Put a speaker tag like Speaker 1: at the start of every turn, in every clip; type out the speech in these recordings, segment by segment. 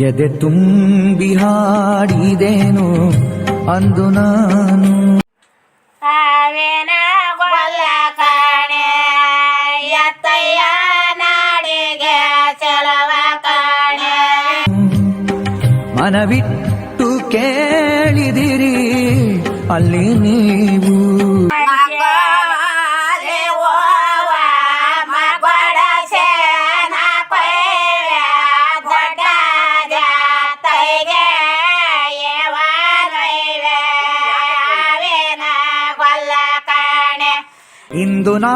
Speaker 1: ಎದೆ ತುಂಬಿ ಹಾಡಿದೇನು ಅಂದು ನಾನು ಮನವಿಟ್ಟು ಕೇಳಿದಿರಿ ಅಲ್ಲಿ ನೀವು ಇಂದು ನಾ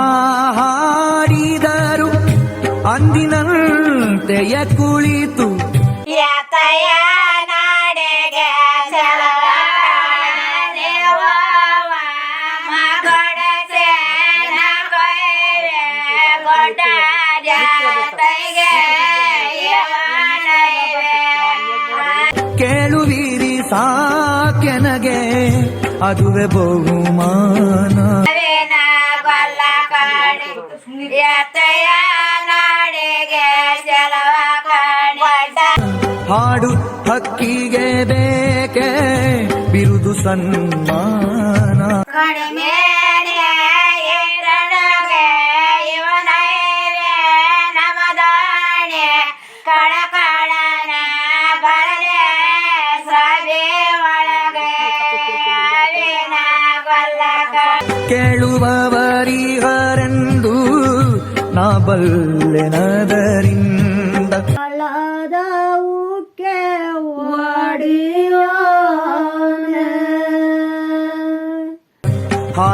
Speaker 1: ಹಾಡಿದರು ಅಂದಿನಂತೆಯ ಕುಳಿತು
Speaker 2: ಯತಯ ನಾಡೆಗೆ.
Speaker 1: ಕೇಳುವಿರಿ ಸಾಕೆನಗೆ ಅದುವೆ ಬಹುಮಾನ
Speaker 2: ಯತಯ ನಾಡಿಗೆ ಜಲವ
Speaker 1: ಹಾಡು ಹಕ್ಕಿಗೆ ಬೇಕೆ ಬಿರುದು ಸನ್ಮಾನ.
Speaker 2: ಕಡಿಮೆ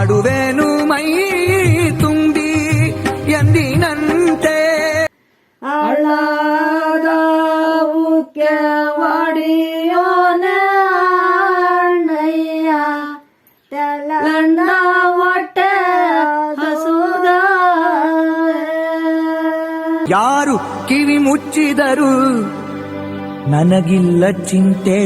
Speaker 1: ಹಾಡುವೆನು ಮೈ ತುಂಬಿ ಎಂದಿನಂತೆ.
Speaker 3: ಒಡಿಯೋನ ಅಣ್ಣಯ್ಯ ತೆಲಂಡ ಹೊಟ್ಟೆ ಹಸುದ.
Speaker 1: ಯಾರು ಕಿವಿ ಮುಚ್ಚಿದರು ನನಗಿಲ್ಲ ಚಿಂತೆ.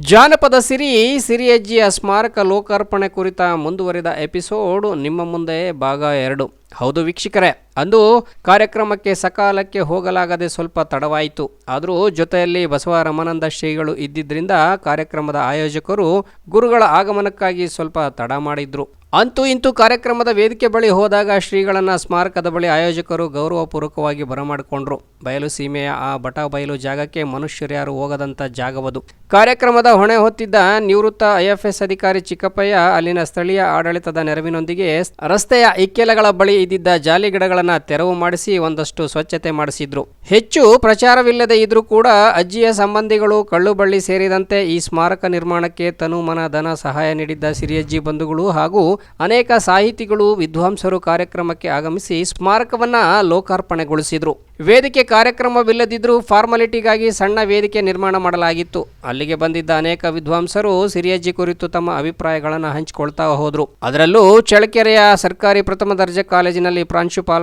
Speaker 4: ಜಾನಪದ ಸಿರಿ ಸಿರಿಯಜ್ಜಿಯ ಸ್ಮಾರಕ ಲೋಕಾರ್ಪಣೆ ಕುರಿತ ಮುಂದುವರಿದ ಎಪಿಸೋಡ್ ನಿಮ್ಮ ಮುಂದೆ ಭಾಗ ಎರಡು. ಹೌದು ವೀಕ್ಷಕರೇ. ಅಂದು ಕಾರ್ಯಕ್ರಮಕ್ಕೆ ಸಕಾಲಕ್ಕೆ ಹೋಗಲಾಗದೆ ಸ್ವಲ್ಪ ತಡವಾಯಿತು. ಆದರೂ ಜೊತೆಯಲ್ಲಿ ಬಸವ ರಮಾನಂದ ಶ್ರೀಗಳು ಇದ್ದಿದ್ದರಿಂದ ಕಾರ್ಯಕ್ರಮದ ಆಯೋಜಕರು ಗುರುಗಳ ಆಗಮನಕ್ಕಾಗಿ ಸ್ವಲ್ಪ ತಡ ಮಾಡಿದ್ರು. ಅಂತೂ ಇಂತೂ ಕಾರ್ಯಕ್ರಮದ ವೇದಿಕೆ ಬಳಿ ಹೋದಾಗ ಶ್ರೀಗಳನ್ನ ಸ್ಮಾರಕದ ಬಳಿ ಆಯೋಜಕರು ಗೌರವಪೂರ್ವಕವಾಗಿ ಬರಮಾಡಿಕೊಂಡ್ರು. ಬಯಲು ಸೀಮೆಯ ಆ ಬಟ ಬಯಲು ಜಾಗಕ್ಕೆ ಮನುಷ್ಯರ್ಯಾರು ಹೋಗದಂತ ಜಾಗವದು. ಕಾರ್ಯಕ್ರಮದ ಹೊಣೆ ಹೊತ್ತಿದ್ದ ನಿವೃತ್ತ ಐಎಫ್ಎಸ್ ಅಧಿಕಾರಿ ಚಿಕ್ಕಪ್ಪಯ್ಯ ಅಲ್ಲಿನ ಸ್ಥಳೀಯ ಆಡಳಿತದ ನೆರವಿನೊಂದಿಗೆ ರಸ್ತೆಯ ಇಕ್ಕೆಲಗಳ ಬಳಿ ಇದ್ದಿದ್ದ ಜಾಲಿ ಗಿಡಗಳನ್ನ ತೆರವು ಮಾಡಿಸಿ ಒಂದಷ್ಟು ಸ್ವಚ್ಛತೆ ಮಾಡಿಸಿದ್ರು. ಹೆಚ್ಚು ಪ್ರಚಾರವಿಲ್ಲದೆ ಇದ್ರೂ ಕೂಡ ಅಜ್ಜಿಯ ಸಂಬಂಧಿಗಳು ಕಳ್ಳುಬಳ್ಳಿ ಸೇರಿದಂತೆ ಈ ಸ್ಮಾರಕ ನಿರ್ಮಾಣಕ್ಕೆ ತನುಮನ ಧನ ಸಹಾಯ ನೀಡಿದ್ದ ಸಿರಿಯಜ್ಜಿ ಬಂಧುಗಳು ಹಾಗೂ ಅನೇಕ ಸಾಹಿತಿಗಳು, ವಿದ್ವಾಂಸರು ಕಾರ್ಯಕ್ರಮಕ್ಕೆ ಆಗಮಿಸಿ ಸ್ಮಾರಕವನ್ನ ಲೋಕಾರ್ಪಣೆಗೊಳಿಸಿದ್ರು. ವೇದಿಕೆ ಕಾರ್ಯಕ್ರಮವಿಲ್ಲದಿದ್ರೂ ಫಾರ್ಮಾಲಿಟಿಗಾಗಿ ಸಣ್ಣ ವೇದಿಕೆ ನಿರ್ಮಾಣ ಮಾಡಲಾಗಿತ್ತು. ಅಲ್ಲಿಗೆ ಬಂದಿದ್ದ ಅನೇಕ ವಿದ್ವಾಂಸರು ಸಿರಿಯಜ್ಜಿ ಕುರಿತು ತಮ್ಮ ಅಭಿಪ್ರಾಯಗಳನ್ನು ಹಂಚಿಕೊಳ್ತಾ ಹೋದ್ರು. ಅದರಲ್ಲೂ ಚಳ್ಳಕೆರೆಯ ಸರ್ಕಾರಿ ಪ್ರಥಮ ದರ್ಜೆ ಕಾಲೇಜಿನಲ್ಲಿ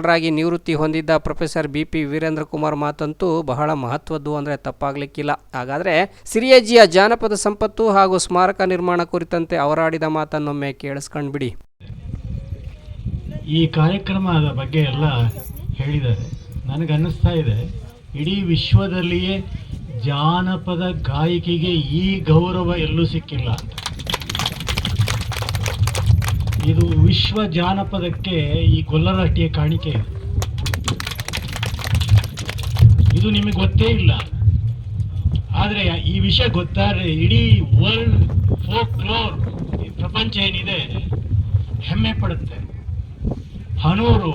Speaker 4: ಪ್ರಾಂಶುಪಾಲರಾಗಿ ನಿವೃತ್ತಿ ಹೊಂದಿದ್ದ professor B P Veerendra Kumar ಮಾತಂತೂ ಬಹಳ ಮಹತ್ವದ್ದು ಅಂದ್ರೆ ತಪ್ಪಾಗಲಿಕ್ಕಿಲ್ಲ. ಹಾಗಾದ್ರೆ ಸಿರಿಯಜ್ಜಿಯ ಜಾನಪದ ಸಂಪತ್ತು ಹಾಗೂ ಸ್ಮಾರಕ ನಿರ್ಮಾಣ ಕುರಿತಂತೆ ಅವರಾಡಿದ ಮಾತನ್ನೊಮ್ಮೆ ಕೇಳಿಸ್ಕೊಂಡ್ಬಿಡಿ
Speaker 5: ಈ ಕಾರ್ಯಕ್ರಮದ ಬಗ್ಗೆ ಎಲ್ಲ ಹೇಳಿದ್ದಾರೆ. ನನಗನ್ನಿಸ್ತಾ ಇದೆ, ಇಡೀ ವಿಶ್ವದಲ್ಲಿಯೇ ಜಾನಪದ ಗಾಯಕಿಗೆ ಈ ಗೌರವ ಎಲ್ಲೂ ಸಿಕ್ಕಿಲ್ಲ ಇದು ವಿಶ್ವ ಜಾನಪದಕ್ಕೆ ಈ ಗೊಲ್ಲರಹಟ್ಟಿಯ ಕಾಣಿಕೆ. ಇದು. ನಿಮಗೆ ಗೊತ್ತೇ ಇಲ್ಲ. ಆದರೆ ಈ ವಿಷಯ ಗೊತ್ತಾದ್ರೆ ಇಡೀ ವರ್ಲ್ಡ್ ಫೋಕ್ ಕ್ಲೋರ್ ಈ ಪ್ರಪಂಚ ಏನಿದೆ, ಹೆಮ್ಮೆ ಪಡುತ್ತೆ. ಹನೂರು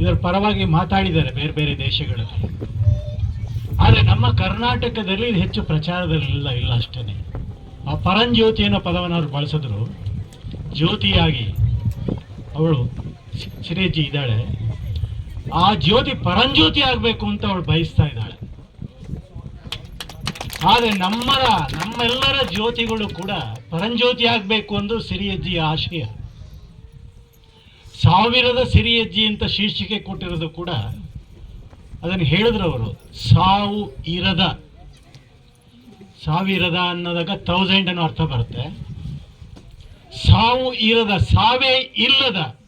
Speaker 5: ಇದರ ಪರವಾಗಿ ಮಾತಾಡಿದ್ದಾರೆ ಬೇರೆ ಬೇರೆ ದೇಶಗಳಲ್ಲಿ. ಆದರೆ ನಮ್ಮ ಕರ್ನಾಟಕದಲ್ಲಿ ಹೆಚ್ಚು ಪ್ರಚಾರದಲ್ಲಿಲ್ಲ ಇಲ್ಲ ಅಷ್ಟೇ ಆ ಪರಂಜ್ಯೋತಿ ಅನ್ನೋ ಪದವನ್ನು ಅವರು ಬಳಸಿದ್ರು. ಜ್ಯೋತಿಯಾಗಿ ಅವಳು ಸಿರೇಜಿ ಇದ್ದಾಳೆ. ಆ ಜ್ಯೋತಿ ಪರಂಜ್ಯೋತಿ ಆಗಬೇಕು ಅಂತ ಅವಳು ಬಯಸ್ತಾ ಇದ್ದಾಳೆ. ಆದರೆ ನಮ್ಮರ, ನಮ್ಮೆಲ್ಲರ ಜ್ಯೋತಿಗಳು ಕೂಡ ಪರಂಜ್ಯೋತಿ ಆಗಬೇಕು ಎಂದು ಸಿರಿಯಜ್ಜಿಯ ಆಶಯ. ಸಾವಿರದ ಸಿರಿಯಜ್ಜಿ ಅಂತ ಶೀರ್ಷಿಕೆ ಕೊಟ್ಟಿರೋದು ಕೂಡ ಅದನ್ನು ಹೇಳಿದ್ರು ಅವರು. ಸಾವು ಇರದ. ಸಾವಿರದ ಅನ್ನೋದಾಗ ತೌಸಂಡ್ ಅನ್ನೋ ಅರ್ಥ ಬರುತ್ತೆ. ಸಾವು ಇರದ ಸಾವೇ ಇಲ್ಲದ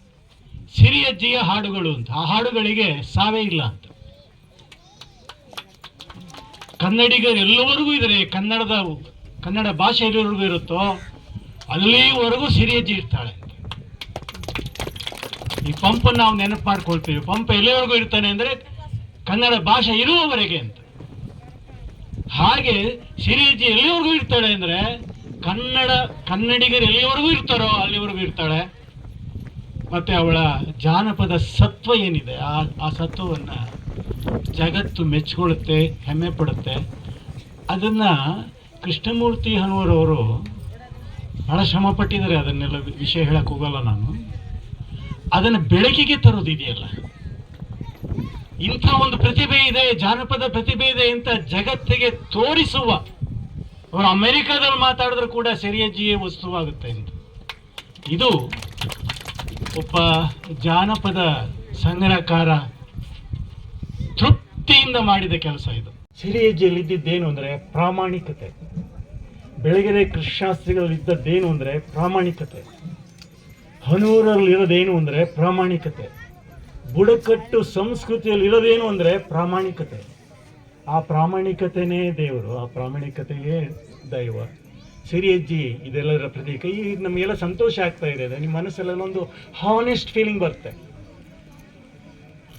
Speaker 5: ಸಿರಿಯಜ್ಜಿಯ ಹಾಡುಗಳು ಅಂತ. ಆ ಹಾಡುಗಳಿಗೆ ಸಾವೇ ಇಲ್ಲ ಅಂತ. ಕನ್ನಡಿಗರೆಲ್ಲವರೆಗೂ ಇದ್ರೆ ಕನ್ನಡದ ಕನ್ನಡ ಭಾಷೆ ಎಲ್ಲಿವರೆಗೂ ಇರುತ್ತೋ ಅಲ್ಲಿವರೆಗೂ ಸಿರಿಯಜ್ಜಿ ಇರ್ತಾಳೆ ಈ ಪಂಪನ್ನು ನಾವು ನೆನಪು ಮಾಡ್ಕೊಳ್ತೀವಿ. ಪಂಪ್ ಎಲ್ಲಿವರೆಗೂ ಇರ್ತಾನೆ ಅಂದ್ರೆ ಕನ್ನಡ ಭಾಷೆ ಇರುವವರೆಗೆ ಅಂತ. ಹಾಗೆ ಸಿರಿಯಜ್ಜಿ ಎಲ್ಲಿವರೆಗೂ ಇರ್ತಾಳೆ ಅಂದ್ರೆ ಕನ್ನಡ ಕನ್ನಡಿಗರು ಎಲ್ಲಿವರೆಗೂ ಇರ್ತಾರೋ ಅಲ್ಲಿವರೆಗೂ ಇರ್ತಾಳೆ. ಮತ್ತೆ ಅವಳ ಜಾನಪದ ಸತ್ವ ಏನಿದೆ? ಆ ಆ ಸತ್ವವನ್ನು ಜಗತ್ತು ಮೆಚ್ಚಿಕೊಳ್ಳುತ್ತೆ ಹೆಮ್ಮೆ ಪಡುತ್ತೆ. ಅದನ್ನ ಕೃಷ್ಣಮೂರ್ತಿ ಹನುಮರವರು ಬಹಳ ಶ್ರಮ ಪಟ್ಟಿದ್ದಾರೆ. ಅದನ್ನೆಲ್ಲ ವಿಷಯ ಹೇಳಕ್ಕೆ ಹೋಗಲ್ಲ ನಾನು. ಅದನ್ನ ಬೆಳಕಿಗೆ ತರೋದಿದೆಯಲ್ಲ ಇಂಥ ಒಂದು ಪ್ರತಿಭೆ ಇದೆ, ಜಾನಪದ ಪ್ರತಿಭೆ ಇದೆ ಅಂತ ಜಗತ್ತಿಗೆ ತೋರಿಸುವ ಅವರು ಅಮೆರಿಕಾದಲ್ಲಿ ಮಾತಾಡಿದ್ರು ಕೂಡ ಸೆರಿಯಜ್ಜಿಯೇ ವಸ್ತುವಾಗುತ್ತೆ ಅಂತ ಇದು ಒಬ್ಬ ಜಾನಪದ ಸಂಗ್ರಹಕಾರ ತೃಪ್ತಿಯಿಂದ ಮಾಡಿದ ಕೆಲಸ ಇದು. ಸಿರಿಯಜ್ಜಿಯಲ್ಲಿ ಇದ್ದಿದ್ದೇನು ಅಂದರೆ ಪ್ರಾಮಾಣಿಕತೆ. ಬೆಳಗೆರೆ ಕೃಷಿಶಾಸ್ತ್ರಿಗಳಲ್ಲಿ ಇದ್ದದ್ದೇನು ಅಂದರೆ ಪ್ರಾಮಾಣಿಕತೆ. ಹನೂರಲ್ಲಿ ಇರೋದೇನು ಅಂದ್ರೆ ಪ್ರಾಮಾಣಿಕತೆ. ಬುಡಕಟ್ಟು ಸಂಸ್ಕೃತಿಯಲ್ಲಿ ಇರೋದೇನು ಅಂದ್ರೆ ಪ್ರಾಮಾಣಿಕತೆ. ಆ ಪ್ರಾಮಾಣಿಕತೆನೇ ದೇವರು, ಆ ಪ್ರಾಮಾಣಿಕತೆಯೇ ದೈವ. ಸಿರಿಯಜ್ಜಿ ಇದೆಲ್ಲದರ ಪ್ರತೀಕ. ಈಗ ನಮಗೆಲ್ಲ ಸಂತೋಷ ಆಗ್ತಾ ಇದೆ. ನಿಮ್ಮ ಮನಸ್ಸಲ್ಲೆಲ್ಲ ಒಂದು ಹಾನೆಸ್ಟ್ ಫೀಲಿಂಗ್ ಬರುತ್ತೆ.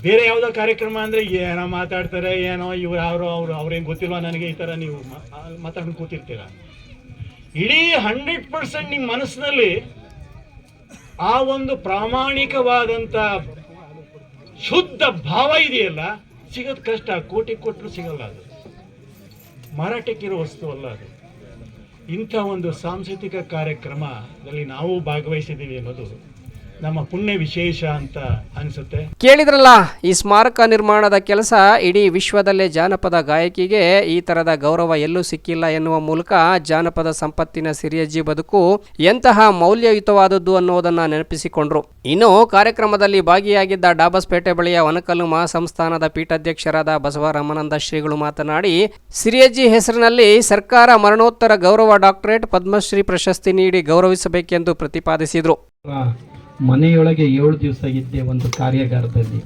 Speaker 5: ಬೇರೆ ಯಾವುದೋ ಕಾರ್ಯಕ್ರಮ ಅಂದರೆ ಏನೋ ಮಾತಾಡ್ತಾರೆ, ಏನೋ ಇವ್ರು ಯಾರು ಅವರು ಅವ್ರೇನು ಗೊತ್ತಿಲ್ವಾ ನನಗೆ ಈ ಥರ ನೀವು ಮಾತಾಡ್ಕೊಂಡು ಕೂತಿರ್ತೀರ? ಇಡೀ ಹಂಡ್ರೆಡ್ ಪರ್ಸೆಂಟ್ ನಿಮ್ಮ ಮನಸ್ಸಿನಲ್ಲಿ ಆ ಒಂದು ಪ್ರಾಮಾಣಿಕವಾದಂಥ ಶುದ್ಧ ಭಾವ ಇದೆಯಲ್ಲ ಸಿಗೋದು ಕಷ್ಟ, ಕೋಟಿ ಕೊಟ್ಟರು ಸಿಗಲ್ಲ ಅದು. ಮಾರಾಟಕ್ಕಿರೋ ವಸ್ತು ಅಲ್ಲ ಅದು. ಇಂಥ ಒಂದು ಸಾಂಸ್ಕೃತಿಕ ಕಾರ್ಯಕ್ರಮದಲ್ಲಿ ನಾವು ಭಾಗವಹಿಸಿದ್ದೀವಿ ಅನ್ನೋದು ನಮ್ಮ ಪುಣ್ಯ ವಿಶೇಷ ಅಂತ ಅನಿಸುತ್ತೆ.
Speaker 4: ಕೇಳಿದ್ರಲ್ಲ ಈ ಸ್ಮಾರಕ ನಿರ್ಮಾಣದ ಕೆಲಸ ಇಡೀ ವಿಶ್ವದಲ್ಲೇ ಜಾನಪದ ಗಾಯಕಿಗೆ ಈ ತರದ ಗೌರವ ಎಲ್ಲೂ ಸಿಕ್ಕಿಲ್ಲ ಎನ್ನುವ ಮೂಲಕ ಜಾನಪದ ಸಂಪತ್ತಿನ ಸಿರಿಯಜ್ಜಿ ಬದುಕು ಎಂತಹ ಮೌಲ್ಯಯುತವಾದದ್ದು ಅನ್ನೋದನ್ನ ನೆನಪಿಸಿಕೊಂಡ್ರು. ಇನ್ನು ಕಾರ್ಯಕ್ರಮದಲ್ಲಿ ಭಾಗಿಯಾಗಿದ್ದ ಡಾಬಸ್ಪೇಟೆ ಬಳಿಯ ವನಕಲ್ಲು ಮಹಾಸಂಸ್ಥಾನದ ಪೀಠಾಧ್ಯಕ್ಷರಾದ ಬಸವರಾಮಾನಂದ ಶ್ರೀಗಳು ಮಾತನಾಡಿ ಸಿರಿಯಜ್ಜಿ ಹೆಸರಿನಲ್ಲಿ ಸರ್ಕಾರ ಮರಣೋತ್ತರ ಗೌರವ ಡಾಕ್ಟರೇಟ್ ಪದ್ಮಶ್ರೀ ಪ್ರಶಸ್ತಿ ನೀಡಿ ಗೌರವಿಸಬೇಕೆಂದು ಪ್ರತಿಪಾದಿಸಿದರು.
Speaker 6: ಮನೆಯೊಳಗೆ ಏಳು ದಿವಸ ಇದ್ದೆ ಒಂದು ಕಾರ್ಯಾಗಾರದಲ್ಲಿ.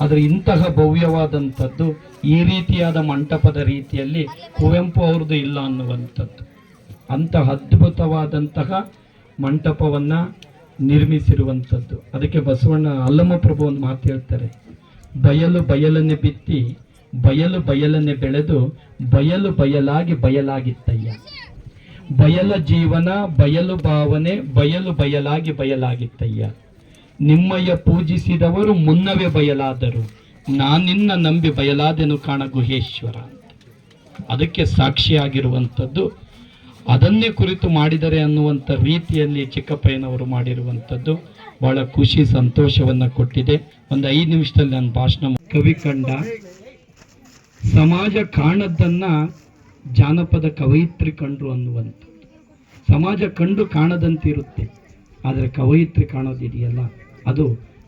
Speaker 6: ಆದರೆ ಇಂತಹ ಭವ್ಯವಾದಂಥದ್ದು ಈ ರೀತಿಯಾದ ಮಂಟಪದ ರೀತಿಯಲ್ಲಿ ಕುವೆಂಪು ಅವ್ರದ್ದು ಇಲ್ಲ ಅನ್ನುವಂಥದ್ದು. ಅಂತಹ ಅದ್ಭುತವಾದಂತಹ ಮಂಟಪವನ್ನು ನಿರ್ಮಿಸಿರುವಂಥದ್ದು. ಅದಕ್ಕೆ ಬಸವಣ್ಣ ಅಲ್ಲಮಪ್ರಭು ಒಂದು ಮಾತು ಹೇಳ್ತಾರೆ. ಬಯಲು ಬಯಲನ್ನೇ ಬಿತ್ತಿ, ಬಯಲು ಬಯಲನ್ನೇ ಬೆಳೆದು, ಬಯಲು ಬಯಲಾಗಿ ಬಯಲಾಗಿತ್ತಯ್ಯ. ಬಯಲ ಜೀವನ, ಬಯಲು ಭಾವನೆ, ಬಯಲು ಬಯಲಾಗಿ ಬಯಲಾಗಿತ್ತಯ್ಯ. ನಿಮ್ಮಯ್ಯ ಪೂಜಿಸಿದವರು ಮುನ್ನವೇ ಬಯಲಾದರು. ನಾನಿನ್ನ ನಂಬಿ ಬಯಲಾದೆನು ಕಾಣ ಗುಹೇಶ್ವರ ಅದಕ್ಕೆ ಸಾಕ್ಷಿಯಾಗಿರುವಂಥದ್ದು, ಅದನ್ನೇ ಕುರಿತು ಮಾಡಿದರೆ ಅನ್ನುವಂಥ ರೀತಿಯಲ್ಲಿ ಚಿಕ್ಕಪ್ಪಯ್ಯನವರು ಮಾಡಿರುವಂಥದ್ದು ಬಹಳ ಖುಷಿ ಸಂತೋಷವನ್ನು ಕೊಟ್ಟಿದೆ. ಒಂದು ಐದು ನಿಮಿಷದಲ್ಲಿ ನಾನು ಭಾಷಣ ಕವಿ ಕಂಡ, ಸಮಾಜ ಕಾಣದ್ದನ್ನ ಜಾನಪದ ಕವಯಿತ್ರಿ ಕಂಡ್ರು ಅನ್ನುವಂಥದ್ದು. ಸಮಾಜ ಕಂಡು ಕಾಣದಂತಿರುತ್ತೆ, ಆದರೆ ಕವಯಿತ್ರಿ ಕಾಣೋದಿದೆಯಲ್ಲ? ಅದು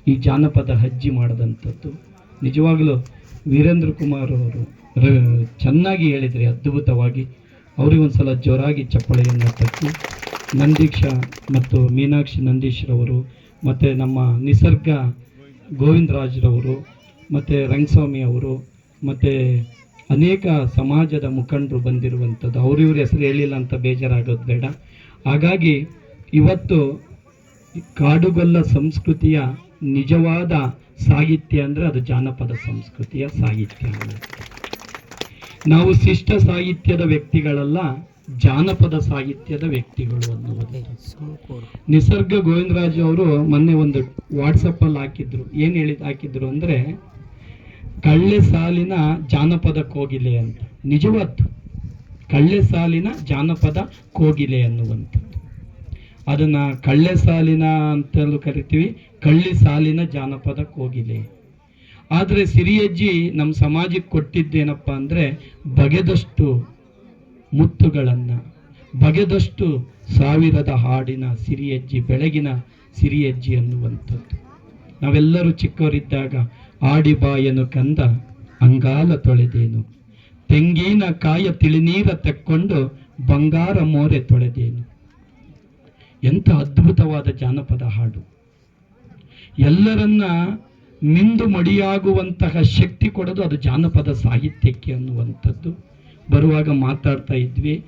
Speaker 6: ಈ ಜಾನಪದ ಹಜ್ಜಿ ಮಾಡದಂಥದ್ದು. ನಿಜವಾಗಲೂ ವೀರೇಂದ್ರ ಕುಮಾರ್ ಅವರು ಚೆನ್ನಾಗಿ ಹೇಳಿದರೆ, ಅದ್ಭುತವಾಗಿ. ಅವರಿಗೊಂದ್ಸಲ ಜೋರಾಗಿ ಚಪ್ಪಳೆಯನ್ನು ತಟ್ಟಿ, ನಂದೀಕ್ಷ ಮತ್ತು ಮೀನಾಕ್ಷಿ ನಂದೀಶ್ರವರು ಮತ್ತು ನಮ್ಮ ನಿಸರ್ಗ ಗೋವಿಂದರಾಜ್ರವರು, ಮತ್ತು ರಂಗಸ್ವಾಮಿ ಅವರು, ಮತ್ತು ಅನೇಕ ಸಮಾಜದ ಮುಖಂಡರು ಬಂದಿರುವಂಥದ್ದು. ಅವ್ರಿವ್ರ ಹೆಸರು ಹೇಳಿಲ್ಲ ಅಂತ ಬೇಜಾರಾಗೋದು ಬೇಡ. ಹಾಗಾಗಿ ಇವತ್ತು ಕಾಡುಗೊಲ್ಲ ಸಂಸ್ಕೃತಿಯ ನಿಜವಾದ ಸಾಹಿತ್ಯ ಅಂದರೆ ಅದು ಜಾನಪದ ಸಂಸ್ಕೃತಿಯ ಸಾಹಿತ್ಯ. ನಾವು ಶಿಷ್ಟ ಸಾಹಿತ್ಯದ ವ್ಯಕ್ತಿಗಳಲ್ಲ, ಜಾನಪದ ಸಾಹಿತ್ಯದ ವ್ಯಕ್ತಿಗಳು ಅನ್ನುವುದು. ನಿಸರ್ಗ ಗೋವಿಂದರಾಜು ಅವರು ಮೊನ್ನೆ ಒಂದು ವಾಟ್ಸಪ್ಪಲ್ಲಿ ಹಾಕಿದ್ರು. ಏನು ಹೇಳಿ ಹಾಕಿದ್ರು ಅಂದ್ರೆ ಕಳ್ಳೆ ಸಾಲಿನ ಜಾನಪದ ಕೋಗಿಲೆ ಅಂತ. ನಿಜವತ್ತು, ಕಳ್ಳೆ ಸಾಲಿನ ಜಾನಪದ ಕೋಗಿಲೆ ಅನ್ನುವಂಥದ್ದು ಅದನ್ನ ಕಳ್ಳೆ ಸಾಲಿನ ಅಂತಲೂ ಕರಿತೀವಿ, ಕಳ್ಳಿ ಸಾಲಿನ ಜಾನಪದ ಕೋಗಿಲೆ. ಆದರೆ ಸಿರಿಯಜ್ಜಿ ನಮ್ಮ ಸಮಾಜಕ್ಕೆ ಕೊಟ್ಟಿದ್ದೇನಪ್ಪ ಅಂದರೆ ಬಗೆದಷ್ಟು ಮುತ್ತುಗಳನ್ನು, ಬಗೆದಷ್ಟು ಸಾವಿರದ ಹಾಡಿನ ಸಿರಿಯಜ್ಜಿ, ಬೆಳಗಿನ ಸಿರಿಯಜ್ಜಿ ಅನ್ನುವಂಥದ್ದು ನಾವೆಲ್ಲರೂ ಚಿಕ್ಕವರಿದ್ದಾಗ ಆಡಿ ಬಾಯನು ಕಂದ ಅಂಗಾಲ ತೊಳೆದೇನು. ತೆಂಗಿನ ಕಾಯ ತಿಳಿನೀರ ತೆಕ್ಕೊಂಡು ಬಂಗಾರ ಮೋರೆ ತೊಳೆದೇನು. ಎಂಥ ಅದ್ಭುತವಾದ ಜಾನಪದ ಹಾಡು. ಎಲ್ಲರನ್ನ ಮಿಂದು ಮಡಿಯಾಗುವಂತಹ ಶಕ್ತಿ ಕೊಡೋದು ಅದು ಜಾನಪದ ಸಾಹಿತ್ಯಕ್ಕೆ ಅನ್ನುವಂಥದ್ದು. ಬರುವಾಗ ಮಾತಾಡ್ತಾ ಇದ್ವಿ.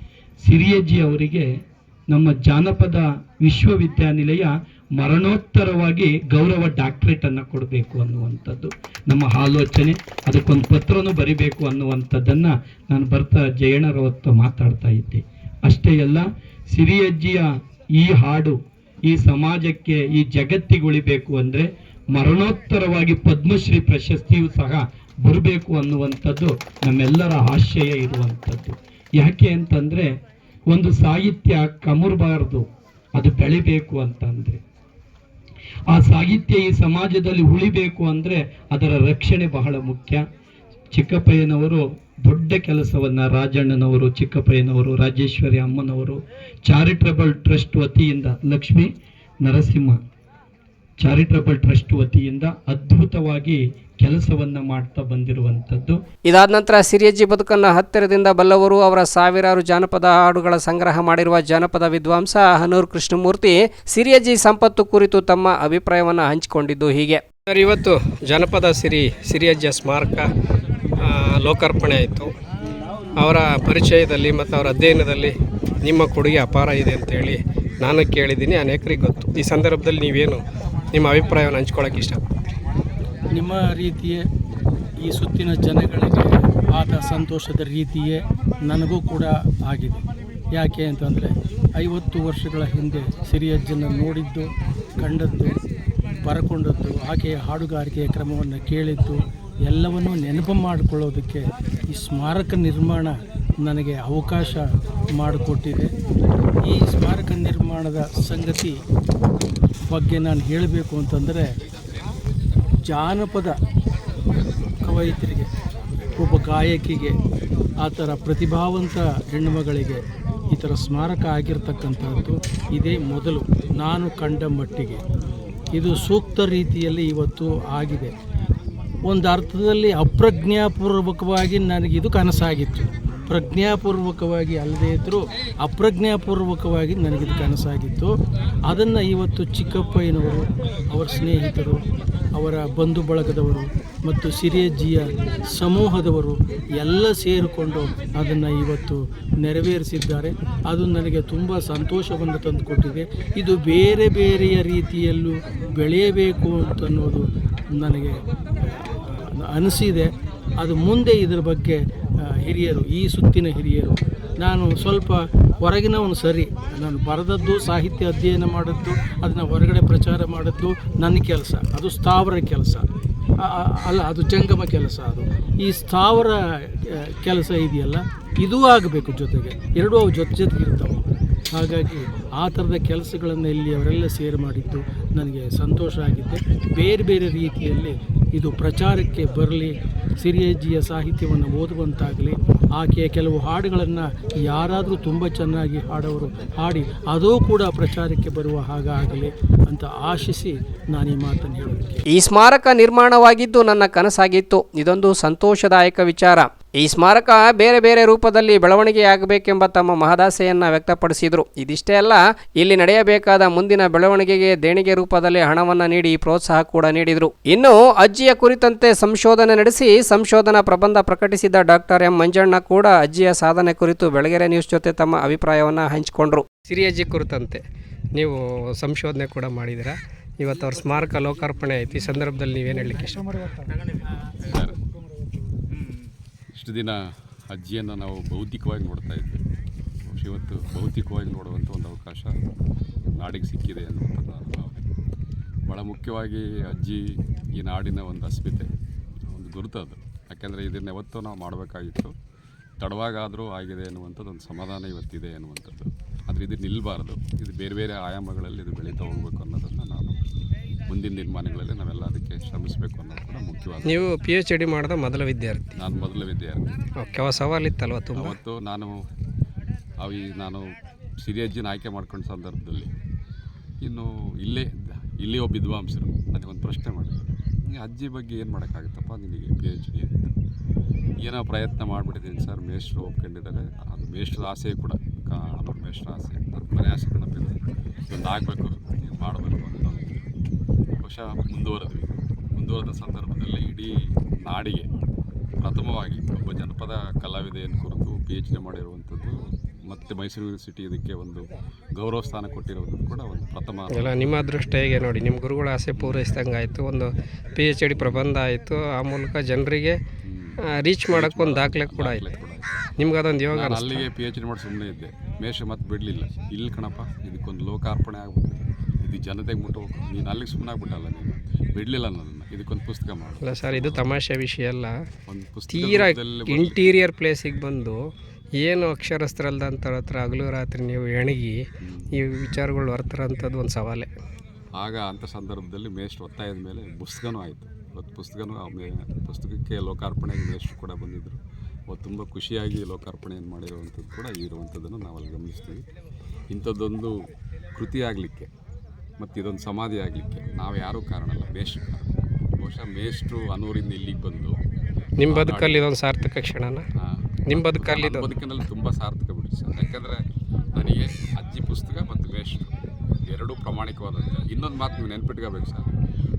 Speaker 6: ಸಿರಿಯಜ್ಜಿ ಅವರಿಗೆ ನಮ್ಮ ಜಾನಪದ ವಿಶ್ವವಿದ್ಯಾನಿಲಯ ಮರಣೋತ್ತರವಾಗಿ ಗೌರವ ಡಾಕ್ಟ್ರೇಟ್ ಅನ್ನು ಕೊಡಬೇಕು ಅನ್ನುವಂಥದ್ದು. ನಮ್ಮ ಆಲೋಚನೆ, ಅದಕ್ಕೊಂದು ಪತ್ರನೂ ಬರಿಬೇಕು ಅನ್ನುವಂಥದ್ದನ್ನು ನಾನು ಬರ್ತಾ ಜಯಣ್ಣರ ಹೊತ್ತು ಮಾತಾಡ್ತಾ ಇದ್ದೆ. ಅಷ್ಟೇ ಅಲ್ಲ, ಸಿರಿಯಜ್ಜಿಯ ಈ ಹಾಡು, ಈ ಸಮಾಜಕ್ಕೆ ಈ ಜಗತ್ತಿಗೆ ಉಳಿಬೇಕು ಅಂದರೆ ಮರಣೋತ್ತರವಾಗಿ ಪದ್ಮಶ್ರೀ ಪ್ರಶಸ್ತಿಯೂ ಸಹ ಬರಬೇಕು ಅನ್ನುವಂಥದ್ದು ನಮ್ಮೆಲ್ಲರ ಆಶಯ ಇರುವಂಥದ್ದು. ಯಾಕೆ ಅಂತಂದರೆ, ಒಂದು ಸಾಹಿತ್ಯ ಕಮರ್ಬಾರ್ದು, ಅದು ಬೆಳಿಬೇಕು ಅಂತಂದರೆ. ಆ ಸಾಹಿತ್ಯ ಈ ಸಮಾಜದಲ್ಲಿ ಉಳಿಬೇಕು ಅಂದರೆ ಅದರ ರಕ್ಷಣೆ ಬಹಳ ಮುಖ್ಯ. ಚಿಕ್ಕಪ್ಪಯ್ಯನವರು ದೊಡ್ಡ ಕೆಲಸವನ್ನ ರಾಜಣ್ಣನವರು, ಚಿಕ್ಕಪ್ಪಯ್ಯನವರು, ರಾಜೇಶ್ವರಿ ಅಮ್ಮನವರು, ಚಾರಿಟಬಲ್ ಟ್ರಸ್ಟ್ ವತಿಯಿಂದ ಲಕ್ಷ್ಮೀ ನರಸಿಂಹ, ಚಾರಿಟಬಲ್ ಟ್ರಸ್ಟ್ ವತಿಯಿಂದ ಅದ್ಭುತವಾಗಿ ಕೆಲಸವನ್ನ ಮಾಡ್ತಾ ಬಂದಿರುವಂಥದ್ದು.
Speaker 4: ಇದಾದ ನಂತರ ಸಿರಿಯಜ್ಜಿ ಬದುಕನ್ನು ಹತ್ತಿರದಿಂದ ಬಲ್ಲವರು ಅವರ ಸಾವಿರಾರು ಜಾನಪದ ಹಾಡುಗಳ ಸಂಗ್ರಹ ಮಾಡಿರುವ ಜಾನಪದ ವಿದ್ವಾಂಸ ಹನೂರ್ ಕೃಷ್ಣಮೂರ್ತಿ ಸಿರಿಯಜ್ಜಿ ಸಂಪತ್ತು ಕುರಿತು ತಮ್ಮ ಅಭಿಪ್ರಾಯವನ್ನು ಹಂಚಿಕೊಂಡಿದ್ದು ಹೀಗೆ. ಸರ್ ಇವತ್ತು ಜಾನಪದ ಸಿರಿ ಸಿರಿಯಜ್ಜ ಸ್ಮಾರಕ ಲೋಕಾರ್ಪಣೆ ಆಯಿತು. ಅವರ ಪರಿಚಯದಲ್ಲಿ ಮತ್ತು ಅವರ ಅಧ್ಯಯನದಲ್ಲಿ ನಿಮ್ಮ ಕೊಡುಗೆ ಅಪಾರ ಇದೆ ಅಂತೇಳಿ ನಾನು ಕೇಳಿದ್ದೀನಿ. ಅನೇಕರಿಗೆ ಗೊತ್ತು. ಈ ಸಂದರ್ಭದಲ್ಲಿ ನೀವೇನು ನಿಮ್ಮ ಅಭಿಪ್ರಾಯವನ್ನು ಹಂಚ್ಕೊಳ್ಳೋಕೆ ಇಷ್ಟಪಡ್ತೀರಿ?
Speaker 7: ನಿಮ್ಮ ರೀತಿಯೇ ಈ ಸುತ್ತಿನ ಜನಗಳಿಗೆ ಆದ ಸಂತೋಷದ ರೀತಿಯೇ ನನಗೂ ಕೂಡ ಆಗಿದೆ. ಯಾಕೆ ಅಂತಂದರೆ ಐವತ್ತು ವರ್ಷಗಳ ಹಿಂದೆ ಸಿರಿಯಜ್ಜನ ನೋಡಿದ್ದು, ಕಂಡದ್ದು ಬರಕೊಂಡದ್ದು ಆಕೆಯ ಹಾಡುಗಾರಿಕೆಯ ಕ್ರಮವನ್ನು ಕೇಳಿದ್ದು, ಎಲ್ಲವನ್ನೂ ನೆನಪು ಮಾಡಿಕೊಳ್ಳೋದಕ್ಕೆ ಈ ಸ್ಮಾರಕ ನಿರ್ಮಾಣ ನನಗೆ ಅವಕಾಶ ಮಾಡಿಕೊಟ್ಟಿದೆ. ಈ ಸ್ಮಾರಕ ನಿರ್ಮಾಣದ ಸಂಗತಿ ಬಗ್ಗೆ ನಾನು ಹೇಳಬೇಕು ಅಂತಂದರೆ ಜಾನಪದ ಕವಯಿತ್ರಿಗೆ, ಒಬ್ಬ ಗಾಯಕಿಗೆ ಆ ಥರ ಪ್ರತಿಭಾವಂತ ಹೆಣ್ಣುಮಗಳಿಗೆ ಈ ಥರ ಸ್ಮಾರಕ ಆಗಿರ್ತಕ್ಕಂಥದ್ದು ಇದೇ ಮೊದಲು ನಾನು ಕಂಡ ಮಟ್ಟಿಗೆ. ಇದು ಸೂಕ್ತ ರೀತಿಯಲ್ಲಿ ಇವತ್ತು ಆಗಿದೆ. ಒಂದು ಅರ್ಥದಲ್ಲಿ ಅಪ್ರಜ್ಞಾಪೂರ್ವಕವಾಗಿ ನನಗಿದು ಕನಸಾಗಿತ್ತು. ಪ್ರಜ್ಞಾಪೂರ್ವಕವಾಗಿ ಅಲ್ಲದೇ ಇದ್ದರೂ ಅಪ್ರಜ್ಞಾಪೂರ್ವಕವಾಗಿ ನನಗಿದು ಕನಸಾಗಿತ್ತು. ಅದನ್ನು ಇವತ್ತು ಚಿಕ್ಕಪ್ಪಯ್ಯನವರು, ಅವರ ಸ್ನೇಹಿತರು ಅವರ ಬಂಧು ಬಳಗದವರು ಮತ್ತು ಸಿರಿಯಜ್ಜಿಯ ಸಮೂಹದವರು ಎಲ್ಲ ಸೇರಿಕೊಂಡು ಅದನ್ನು ಇವತ್ತು ನೆರವೇರಿಸಿದ್ದಾರೆ. ಅದು ನನಗೆ ತುಂಬ ಸಂತೋಷವನ್ನು ತಂದುಕೊಟ್ಟಿದೆ. ಇದು ಬೇರೆ ಬೇರೆಯ ರೀತಿಯಲ್ಲೂ ಬೆಳೆಯಬೇಕು ಅಂತನ್ನೋದು ನನಗೆ, ಅನಿಸಿದೆ. ಅದು ಮುಂದೆ ಇದರ ಬಗ್ಗೆ ಹಿರಿಯರು, ಈ ಸುತ್ತಿನ ಹಿರಿಯರು ನಾನು ಸ್ವಲ್ಪ ಹೊರಗಿನವನು ಸರಿ, ನಾನು ಬರೆದದ್ದು, ಸಾಹಿತ್ಯ ಅಧ್ಯಯನ ಮಾಡಿದ್ದು, ಅದನ್ನು ಹೊರಗಡೆ ಪ್ರಚಾರ ಮಾಡಿದ್ದು ನನ್ನ ಕೆಲಸ. ಅದು ಸ್ಥಾವರ ಕೆಲಸ. ಅಲ್ಲ, ಅದು ಜಂಗಮ ಕೆಲಸ ಅದು. ಈ ಸ್ಥಾವರ ಕೆಲಸ ಇದೆಯಲ್ಲ, ಇದೂ ಆಗಬೇಕು ಜೊತೆಗೆ. ಎರಡೂ ಅವು ಜೊತೆ ಜೊತೆಗೆ ಇರ್ತಾವೆ. ಹಾಗಾಗಿ ಆ ಥರದ ಕೆಲಸಗಳನ್ನು ಇಲ್ಲಿ ಅವರೆಲ್ಲ ಸೇರಿ ಮಾಡಿದ್ದು ನನಗೆ ಸಂತೋಷ ಆಗಿದೆ. ಬೇರೆ ಬೇರೆ ರೀತಿಯಲ್ಲಿ ಇದು ಪ್ರಚಾರಕ್ಕೆ ಬರಲಿ, ಸಿರಿಯಜ್ಜಿಯ ಸಾಹಿತ್ಯವನ್ನು ಓದುವಂತಾಗಲಿ ಆಕೆಯ ಕೆಲವು ಹಾಡುಗಳನ್ನು ಯಾರಾದರೂ ತುಂಬ ಚೆನ್ನಾಗಿ ಹಾಡೋರು ಹಾಡಿ, ಅದೂ ಕೂಡ ಪ್ರಚಾರಕ್ಕೆ ಬರುವ ಹಾಗಾಗಲಿ ಅಂತ ಆಶಿಸಿ ನಾನು ಈ ಮಾತನ್ನು ಹೇಳೋದಕ್ಕೆ.
Speaker 4: ಈ ಸ್ಮಾರಕ ನಿರ್ಮಾಣವಾಗಿದ್ದು ನನ್ನ ಕನಸಾಗಿತ್ತು. ಇದೊಂದು ಸಂತೋಷದಾಯಕ ವಿಚಾರ. ಈ ಸ್ಮಾರಕ ಬೇರೆ ಬೇರೆ ರೂಪದಲ್ಲಿ ಬೆಳವಣಿಗೆಯಾಗಬೇಕೆಂಬ ತಮ್ಮ ಮಹದಾಸೆಯನ್ನು ವ್ಯಕ್ತಪಡಿಸಿದರು. ಇದಿಷ್ಟೇ ಅಲ್ಲ, ಇಲ್ಲಿ ನಡೆಯಬೇಕಾದ ಮುಂದಿನ ಬೆಳವಣಿಗೆಗೆ ದೇಣಿಗೆ ರೂಪದಲ್ಲಿ ಹಣವನ್ನು ನೀಡಿ ಪ್ರೋತ್ಸಾಹ ಕೂಡ ನೀಡಿದರು. ಇನ್ನು ಅಜ್ಜಿಯ ಕುರಿತಂತೆ ಸಂಶೋಧನೆ ನಡೆಸಿ ಸಂಶೋಧನಾ ಪ್ರಬಂಧ ಪ್ರಕಟಿಸಿದ ಡಾಕ್ಟರ್ ಎಂ ಮಂಜಣ್ಣ ಕೂಡ ಅಜ್ಜಿಯ ಸಾಧನೆ ಕುರಿತು ಬೆಳಗೆರೆ ನ್ಯೂಸ್ ಜೊತೆ ತಮ್ಮ ಅಭಿಪ್ರಾಯವನ್ನು ಹಂಚಿಕೊಂಡ್ರು. ಸಿರಿಯಜ್ಜಿ ಕುರಿತಂತೆ ನೀವು ಸಂಶೋಧನೆ ಕೂಡ ಮಾಡಿದ್ದೀರಾ? ಇವತ್ತು ಅವ್ರ ಸ್ಮಾರಕ ಲೋಕಾರ್ಪಣೆ ಆಯ್ತು. ಈ ಸಂದರ್ಭದಲ್ಲಿ ನೀವೇನು ಹೇಳಲಿಕ್ಕೆ ಇಷ್ಟ?
Speaker 8: ಇಷ್ಟು ದಿನ ಅಜ್ಜಿಯನ್ನು ನಾವು ಭೌತಿಕವಾಗಿ ನೋಡ್ತಾ ಇದ್ವಿ. ಬಹುಶಃ ಇವತ್ತು ಭೌತಿಕವಾಗಿ ನೋಡುವಂಥ ಒಂದು ಅವಕಾಶ ನಾಡಿಗೆ ಸಿಕ್ಕಿದೆ ಅನ್ನುವಂಥದ್ದು ನಾನು ಭಾವನೆ. ಭಾಳ ಮುಖ್ಯವಾಗಿ ಅಜ್ಜಿ ಈ ನಾಡಿನ ಒಂದು ಅಸ್ಮಿತೆ, ಒಂದು ಗುರುತು ಅದು. ಯಾಕೆಂದರೆ ಇದನ್ನು ಯಾವತ್ತೂ ನಾವು ಮಾಡಬೇಕಾಗಿತ್ತು. ತಡವಾಗಾದರೂ ಆಗಿದೆ ಅನ್ನುವಂಥದ್ದು ಒಂದು ಸಮಾಧಾನ ಇವತ್ತಿದೆ ಅನ್ನುವಂಥದ್ದು. ಆದರೆ ಇದು ನಿಲ್ಲಬಾರ್ದು ಇದು ಬೇರೆ ಬೇರೆ ಆಯಾಮಗಳಲ್ಲಿ ಇದು ಬೆಳೀತಾ ಹೋಗ್ಬೇಕು ಅನ್ನೋದನ್ನು ನಾನು ಮುಂದಿನ ದಿನಮಾನಗಳಲ್ಲಿ ನಾವೆಲ್ಲ ಅದಕ್ಕೆ ಶ್ರಮಿಸಬೇಕು ಅನ್ನೋದು. ಮುಖ್ಯವಾದ
Speaker 4: ನೀವು ಪಿ ಎಚ್ ಡಿ ಮಾಡಿದ ಮೊದಲ ವಿದ್ಯಾರ್ಥಿ.
Speaker 8: ನಾನು ಮೊದಲ ವಿದ್ಯಾರ್ಥಿ.
Speaker 4: ಓಕೆ ಅವ ಸವಾಲಿತ್ತಲ್ವ ತುಂಬ?
Speaker 8: ಅವತ್ತು ನಾನು ಅವಿ ನಾನು ಸಿರಿಯಜ್ಜಿನ ಆಯ್ಕೆ ಮಾಡ್ಕೊಂಡ ಸಂದರ್ಭದಲ್ಲಿ ಇನ್ನು ಇಲ್ಲೇ ಇಲ್ಲಿ ಒಬ್ಬ ವಿದ್ವಾಂಸರು ನನಗೆ ಒಂದು ಪ್ರಶ್ನೆ ಮಾಡಿದ್ರು. ನಿಮಗೆ ಅಜ್ಜಿ ಬಗ್ಗೆ ಏನು ಮಾಡೋಕ್ಕಾಗುತ್ತಪ್ಪ ನಿನಗೆ ಪಿ ಎಚ್ ಡಿ ಅಂತ? ಏನೋ ಪ್ರಯತ್ನ ಮಾಡಿಬಿಟ್ಟಿದ್ದೀನಿ ಸರ್ ಮೇಷ್ಟ್ರು ಒಪ್ಕೊಂಡಿದ್ದಾರೆ. ಅದು ಮೇಷ್ಟ್ರ ಆಸೆ ಕೂಡ ಕಾಣೂರು ಮೇಷ್ಟ್ರ ಆಸೆ. ನನ್ನ ಮನೆ ಆಸೆ ಕಣಪ್ಪಿದೆ ಇದೊಂದು ಆಗಬೇಕು ಮಾಡಬೇಕು ಅಂತ. ಬಹುಶಃ ಮುಂದುವರೆದ್ವಿ. ಮುಂದುವರೆದ ಸಂದರ್ಭದಲ್ಲಿ ಇಡೀ ನಾಡಿಗೆ ಪ್ರಥಮವಾಗಿ ಒಬ್ಬ ಜನಪದ ಕಲಾವಿದೆಯನ್ನು ಕುರಿತು ಪಿ ಎಚ್ ಡಿ ಮಾಡಿರುವಂಥದ್ದು ಮತ್ತು ಮೈಸೂರು ಯೂನಿವರ್ಸಿಟಿ ಇದಕ್ಕೆ ಒಂದು ಗೌರವ ಸ್ಥಾನ ಕೊಟ್ಟಿರೋದು ಕೂಡ ಒಂದು ಪ್ರಥಮ
Speaker 4: ಅಲ್ಲ ನಿಮ್ಮ ಅದೃಷ್ಟ ಹೇಗೆ ನೋಡಿ? ನಿಮ್ಮ ಗುರುಗಳ ಆಸೆ ಪೂರೈಸಿದಂಗೆ ಆಯಿತು ಒಂದು ಪಿ ಎಚ್ ಡಿ ಪ್ರಬಂಧ ಆಯಿತು ಆ ಮೂಲಕ ಜನರಿಗೆ ರೀಚ್ ಮಾಡೋಕ್ಕೆ ಒಂದು ದಾಖಲೆ ಕೂಡ ಆಯಿತು. ನಿಮ್ಗೆ ಅದೊಂದು ಯೋಗ
Speaker 8: ಅಲ್ಲಿಗೆ ಪಿ ಎಚ್ ಡಿ ಮಾಡಿ ಸುಮ್ಮನೆ ಇದ್ದೆ. ಮೇಷ ಮತ್ತೆ ಬಿಡಲಿಲ್ಲ. ಇಲ್ಲಿ ಕಣಪ್ಪ ಇದಕ್ಕೊಂದು ಲೋಕಾರ್ಪಣೆ ಆಗ್ಬೇಕು. ಇದು ಜನತೆಗೆ ಮುಟ್ಟಬೇಕು ನೀನು ಅಲ್ಲಿಗೆ ಸುಮ್ಮನೆ ಆಗ್ಬಿಟ್ಟಲ್ಲ ನೀನು. ಬಿಡಲಿಲ್ಲ ನನ್ನ ಇದಕ್ಕೊಂದು ಪುಸ್ತಕ ಮಾಡು.
Speaker 4: ಅಲ್ಲ ಸರ್ ಇದು ತಮಾಷೆ ವಿಷಯ ಅಲ್ಲ.
Speaker 8: ಒಂದು ಪುಸ್ತಕ
Speaker 4: ತೀರಾ ಇಂಟೀರಿಯರ್ ಪ್ಲೇಸಿಗೆ ಬಂದು ಏನು ಅಕ್ಷರಸ್ಥರಲ್ದಂಥವ್ರ ಹತ್ರ ಹಗಲು ರಾತ್ರಿ ನೀವು ಎಣಗಿ ಈ ವಿಚಾರಗಳು ಹೊರ್ತರಂಥದ್ದು ಒಂದು ಸವಾಲೇ.
Speaker 8: ಆಗ ಅಂಥ ಸಂದರ್ಭದಲ್ಲಿ ಮೇಷ್ಟ್ರು ಒತ್ತಾಯದ ಮೇಲೆ ಪುಸ್ತಕನೂ ಆಯಿತು. ಇವತ್ತು ಪುಸ್ತಕನೂ ಆ ಮೇ ಪುಸ್ತಕಕ್ಕೆ ಲೋಕಾರ್ಪಣೆಗೆ ಮೇಷ್ಟ್ರು ಕೂಡ ಬಂದಿದ್ದರು ಅವತ್ತು ತುಂಬ ಖುಷಿಯಾಗಿ ಲೋಕಾರ್ಪಣೆಯನ್ನು ಮಾಡಿರುವಂಥದ್ದು ಕೂಡ ಇರುವಂಥದ್ದನ್ನು ನಾವು ಅಲ್ಲಿ ಗಮನಿಸ್ತೀವಿ. ಇಂಥದ್ದೊಂದು ಕೃತಿ ಆಗಲಿಕ್ಕೆ. ಮತ್ತು ಇದೊಂದು ಸಮಾಧಿ ಆಗಲಿಕ್ಕೆ. ನಾವು ಯಾರೂ ಕಾರಣ ಅಲ್ಲ. ಮೇಷ್ಟ್ರು. ಕಾರಣ ಬಹುಶಃ ಮೇಷ್ಟ್ರು ಅನೂರಿಂದ ಇಲ್ಲಿಗೆ ಬಂದು
Speaker 4: ನಿಮ್ಮ ಬದುಕಲ್ಲಿ ಇದೊಂದು ಸಾರ್ಥಕ ಕ್ಷಣನ? ನಿಮ್ಮ ಬದುಕಲ್ಲಿ
Speaker 8: ಬದುಕಿನಲ್ಲಿ ತುಂಬ ಸಾರ್ಥಕ ಬಿಡಿ ಸರ್. ಯಾಕಂದರೆ ನನಗೆ ಅಜ್ಜಿ ಪುಸ್ತಕ ಮತ್ತು ಮೇಷ್ಟ್ರು. ಎರಡೂ ಪ್ರಾಮಾಣಿಕವಾದಂಥ ಇನ್ನೊಂದು ಮಾತು ನೀವು ನೆನ್ಪಿಟ್ಕೋಬೇಕು ಸರ್.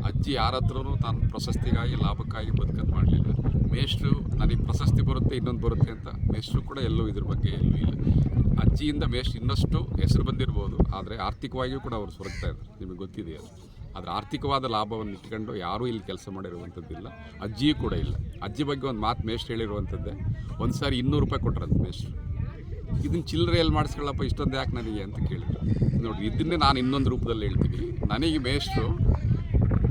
Speaker 8: ಅಜ್ಜಿ ಯಾರ ಹತ್ರನೂ ತಾನು ಪ್ರಶಸ್ತಿಗಾಗಿ ಲಾಭಕ್ಕಾಗಿ ಬದುಕಂತ ಮಾಡಲಿಲ್ಲ. ಮೇಷ್ಟ್ರು ನನಗೆ ಪ್ರಶಸ್ತಿ ಬರುತ್ತೆ ಇನ್ನೊಂದು ಬರುತ್ತೆ ಅಂತ ಮೇಷ್ಟ್ರು ಕೂಡ ಎಲ್ಲೂ ಇದ್ರ ಬಗ್ಗೆ ಎಲ್ಲೂ ಇಲ್ಲ. ಅಜ್ಜಿಯಿಂದ ಮೇಷ್ಟ್ರು ಇನ್ನಷ್ಟು ಹೆಸರು ಬಂದಿರ್ಬೋದು, ಆದರೆ ಆರ್ಥಿಕವಾಗಿಯೂ ಕೂಡ ಅವರು ಸೊರಗ್ತಾ ಇದ್ದಾರೆ. ನಿಮಗೆ ಗೊತ್ತಿದೆ ಅದು ಆದರೆ ಆರ್ಥಿಕವಾದ ಲಾಭವನ್ನು ಇಟ್ಕೊಂಡು ಯಾರೂ ಇಲ್ಲಿ ಕೆಲಸ ಮಾಡಿರುವಂಥದ್ದಿಲ್ಲ. ಅಜ್ಜಿಯೂ ಕೂಡ ಇಲ್ಲ. ಅಜ್ಜಿ ಬಗ್ಗೆ ಒಂದು ಮಾತು ಮೇಸ್ಟ್ ಹೇಳಿರುವಂಥದ್ದೇ, ಒಂದು ಸಾರಿ ಇನ್ನೂರು ರೂಪಾಯಿ ಕೊಟ್ರಂತ ಮೇಷ್ಟ್ರು. ಇದನ್ನು ಚಿಲ್ಲರೆ ಎಲ್ಲಿ ಮಾಡಿಸ್ಕೊಳ್ಳಪ್ಪ ಇಷ್ಟೊಂದು ಯಾಕೆ ನನಗೆ ಅಂತ ಕೇಳಿದ್ರು. ನೋಡಿ ಇದನ್ನೇ ನಾನು ಇನ್ನೊಂದು ರೂಪದಲ್ಲಿ ಹೇಳ್ತೀನಿ. ನನಗೆ ಮೇಷ್ಟ್ರು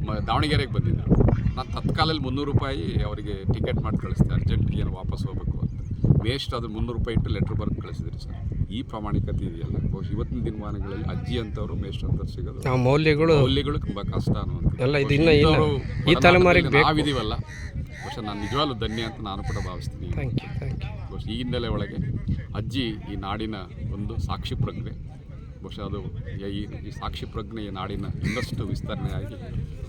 Speaker 8: ಮ, ದಾವಣಗೆರೆಗೆ ಬಂದಿದ್ದರು. ನಾನು ತತ್ಕಾಲಲ್ಲಿ ಮುನ್ನೂರು ರೂಪಾಯಿ ಅವರಿಗೆ ಟಿಕೆಟ್ ಮಾಡಿ ಕಳಿಸ್ತೆ ಅರ್ಜೆಂಟ್ ಏನು ವಾಪಸ್ ಹೋಗಬೇಕು ಅಂತ. ಮೇಷ್ಟ್ರು ಅದು ಮುನ್ನೂರು ರೂಪಾಯಿ ಇಟ್ಟು ಲೆಟ್ರ್ ಬರೆದು ಕಳಿಸಿದ್ರಿ ಸರ್. ಈ ಪ್ರಾಮಾಣಿಕತೆ ಇದೆಯಲ್ಲ? ಬಹುಶಃ ಇವತ್ತಿನ ದಿನಮಾನಗಳಲ್ಲಿ ಅಜ್ಜಿ ಅಂತವರು ಮೇಷ್ಟ್ರ ಅಂತ ಸಿಗೋದು.
Speaker 4: ಆ ಮೌಲ್ಯಗಳು
Speaker 8: ಮೌಲ್ಯಗಳು ತುಂಬ ಕಷ್ಟ ಅನ್ನುವಂಥದ್ದು.
Speaker 4: ಅಲ್ಲ, ಇದು ಇನ್ನ- ಇನ್ನ ಈ ತಲೆಮಾರಿಗೆ.
Speaker 8: ನಾವಿದೀವಲ್ಲ. ಬಹುಶಃ ನಾನು ನಿಜವಾಗ್ಲೂ ಧನ್ಯ ಅಂತ ನಾನು ಕೂಡ ಭಾವಿಸ್ತೀನಿ.
Speaker 4: ಥ್ಯಾಂಕ್ ಯು ಥ್ಯಾಂಕ್ ಯು
Speaker 8: ಬಹುಶಃ ಈ ಹಿನ್ನೆಲೆ ಒಳಗೆ ಅಜ್ಜಿ ಈ ನಾಡಿನ ಒಂದು ಸಾಕ್ಷಿ ಪ್ರಜ್ಞೆ. ಬಹುಶಃ ಅದು ಈ ಈ ಸಾಕ್ಷಿ ಪ್ರಜ್ಞೆ ಈ ನಾಡಿನ ಇನ್ನಷ್ಟು ವಿಸ್ತರಣೆಯಾಗಿ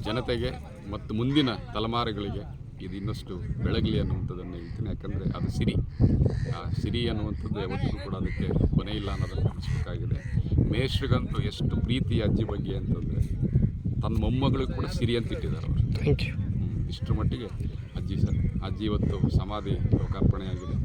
Speaker 8: ಜನತೆಗೆ ಮತ್ತು ಮುಂದಿನ ತಲೆಮಾರುಗಳಿಗೆ ಇದು ಇನ್ನಷ್ಟು ಬೆಳಗಲಿ ಅನ್ನುವಂಥದ್ದನ್ನು ಹೇಳ್ತೀನಿ ಯಾಕಂದರೆ ಅದು ಸಿರಿ. ಆ ಸಿರಿ ಅನ್ನುವಂಥದ್ದು ಯಾವತ್ತಿಗೂ ಕೂಡ ಅದಕ್ಕೆ ಕೊನೆ ಇಲ್ಲ ಅನ್ನೋದನ್ನು ಕಾಣಿಸ್ಬೇಕಾಗಿದೆ ಮೇಷ್ರಿಗಂತೂ ಎಷ್ಟು ಪ್ರೀತಿ ಅಜ್ಜಿ ಬಗ್ಗೆ ಅಂತಂದರೆ ತನ್ನ ಮೊಮ್ಮಗಳಿಗೂ ಕೂಡ ಸಿರಿ ಅಂತ ಇಟ್ಟಿದ್ದಾರೆ ಅವರು.
Speaker 4: Thank you
Speaker 8: hmm. ಇಷ್ಟರ ಮಟ್ಟಿಗೆ ಅಜ್ಜಿ ಸರ್ ಅಜ್ಜಿ ಇವತ್ತು ಸಮಾಧಿ ಲೋಕಾರ್ಪಣೆಯಾಗಿದೆ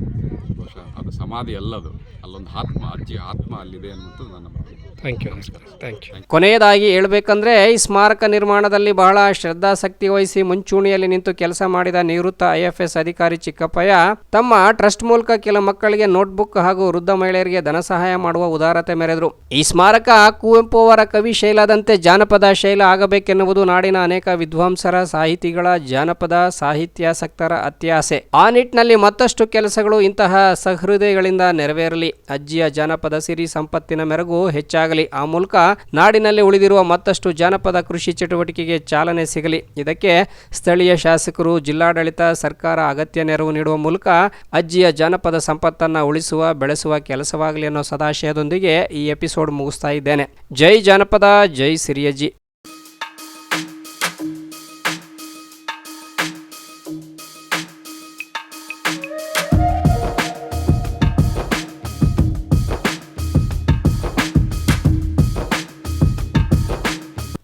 Speaker 8: ಬಹುಶಃ ಅದು ಸಮಾಧಿ ಅಲ್ಲದು ಅಲ್ಲೊಂದು ಆತ್ಮ ಅಜ್ಜಿ ಆತ್ಮ ಅಲ್ಲಿದೆ ಅನ್ನುವಂಥದ್ದು ನನ್ನ ಭಾವನೆ.
Speaker 4: ಥ್ಯಾಂಕ್ ಯು ಥ್ಯಾಂಕ್ ಯು ಕೊನೆಯದಾಗಿ ಹೇಳಬೇಕಂದ್ರೆ, ಈ ಸ್ಮಾರಕ ನಿರ್ಮಾಣದಲ್ಲಿ ಬಹಳ ಶ್ರದ್ಧಾಸಕ್ತಿ ವಹಿಸಿ ಮುಂಚೂಣಿಯಲ್ಲಿ ನಿಂತು ಕೆಲಸ ಮಾಡಿದ ನಿವೃತ್ತ ಐಎಫ್ಎಸ್ ಎಸ್ ಅಧಿಕಾರಿ ಚಿಕ್ಕಪ್ಪಯ್ಯ, ತಮ್ಮ ಟ್ರಸ್ಟ್ ಮೂಲಕ ಕೆಲ ಮಕ್ಕಳಿಗೆ ನೋಟ್ಬುಕ್ ಹಾಗೂ ವೃದ್ಧ ಮಹಿಳೆಯರಿಗೆ ಧನ ಸಹಾಯ ಮಾಡುವ ಉದಾರತೆ ಮೆರೆದರು. ಈ ಸ್ಮಾರಕ ಕುವೆಂಪು ಅವರ ಕವಿ ಶೈಲದಂತೆ ಜಾನಪದ ಶೈಲ ಆಗಬೇಕೆನ್ನುವುದು ನಾಡಿನ ಅನೇಕ ವಿದ್ವಾಂಸರ ಸಾಹಿತಿಗಳ ಜಾನಪದ ಸಾಹಿತ್ಯಾಸಕ್ತರ ಅತ್ಯಾಸೆ. ಆ ನಿಟ್ಟಿನಲ್ಲಿ ಮತ್ತಷ್ಟು ಕೆಲಸಗಳು ಇಂತಹ ಸಹೃದಯಗಳಿಂದ ನೆರವೇರಲಿ. ಅಜ್ಜಿಯ ಜಾನಪದ ಸಿರಿ ಸಂಪತ್ತಿನ ಮೆರಗು ಹೆಚ್ಚಾಗಲಿ. ಆ ಮೂಲಕ ನಾಡಿನಲ್ಲಿ ಉಳಿದಿರುವ ಮತ್ತಷ್ಟು ಜಾನಪದ ಕೃಷಿ ಚಟುವಟಿಕೆಗೆ ಚಾಲನೆ ಸಿಗಲಿ. ಇದಕ್ಕೆ ಸ್ಥಳೀಯ ಶಾಸಕರು, ಜಿಲ್ಲಾಡಳಿತ, ಸರ್ಕಾರ ಅಗತ್ಯ ನೆರವು ನೀಡುವ ಮೂಲಕ ಅಜ್ಜಿಯ ಜಾನಪದ ಸಂಪತ್ತನ್ನು ಉಳಿಸುವ, ಬೆಳೆಸುವ ಕೆಲಸವಾಗಲಿ ಅನ್ನೋ ಸದಾಶಯದೊಂದಿಗೆ ಈ ಎಪಿಸೋಡ್ ಮುಗಿಸ್ತಾ ಇದ್ದೇನೆ. ಜೈ ಜಾನಪದ, ಜೈ ಸಿರಿಯಜ್ಜಿ.